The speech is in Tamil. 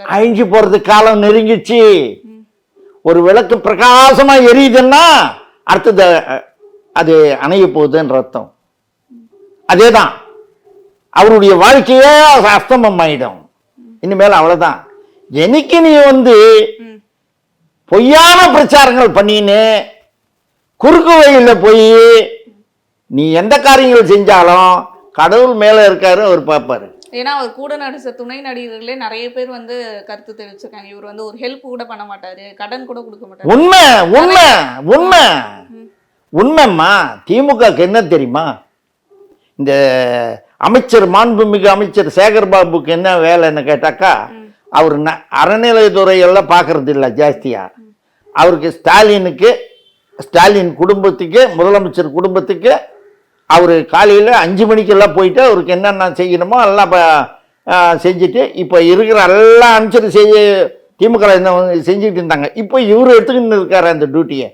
அழிஞ்சு போறது காலம் நெருங்கிச்சு. ஒரு விளக்கு பிரகாசமா எரியுதுன்னா அடுத்தது அது அணைய போகுதுன்ற அர்த்தம். அதேதான். அவருடைய வாழ்க்கையே அஸ்தமம் ஆயிடும் இனிமேல் அவ்வளவுதான். என்னைக்கு நீ வந்து பொய்யான பிரச்சாரங்கள் பண்ணின்னு குறுக்கு வழியில் போய் நீ எந்த காரியங்கள் செஞ்சாலும் கடவுள் மேல இருக்காரு அவர் பார்ப்பாரு. ஏன்னா அவர் கூட நடிச்ச துணை நடிகர்களே நிறைய பேர் வந்து கருத்து தெரிவிச்சிருக்காங்க. இவர் வந்து ஒரு ஹெல்ப் கூட பண்ண மாட்டாரு. கடன் கூட கொடுக்க மாட்டாரு. உண்மை உண்மை உண்மை. உண்மைம்மா. திமுகக்கு என்ன தெரியுமா? இந்த அமைச்சர் மாண்புமிகு அமைச்சர் சேகர் பாபுக்கு என்ன வேலைன்னு கேட்டாக்கா அவர் ந- அறநிலைத்துறை எல்லாம் பார்க்கறது இல்லை ஜாஸ்தியா. அவருக்கு ஸ்டாலினுக்கு ஸ்டாலின் குடும்பத்துக்கு முதலமைச்சர் குடும்பத்துக்கு அவர் காலையில் அஞ்சு மணிக்கெல்லாம் போயிட்டு அவருக்கு என்னென்ன செய்யணுமோ எல்லாம் இப்போ செஞ்சுட்டு இப்போ இருக்கிற எல்லா அமைச்சரும் செய்ய திமுக என்ன செஞ்சுட்டு இருந்தாங்க. இப்போ இவர் எடுத்துக்கிட்டு இருக்கார் அந்த டியூட்டியை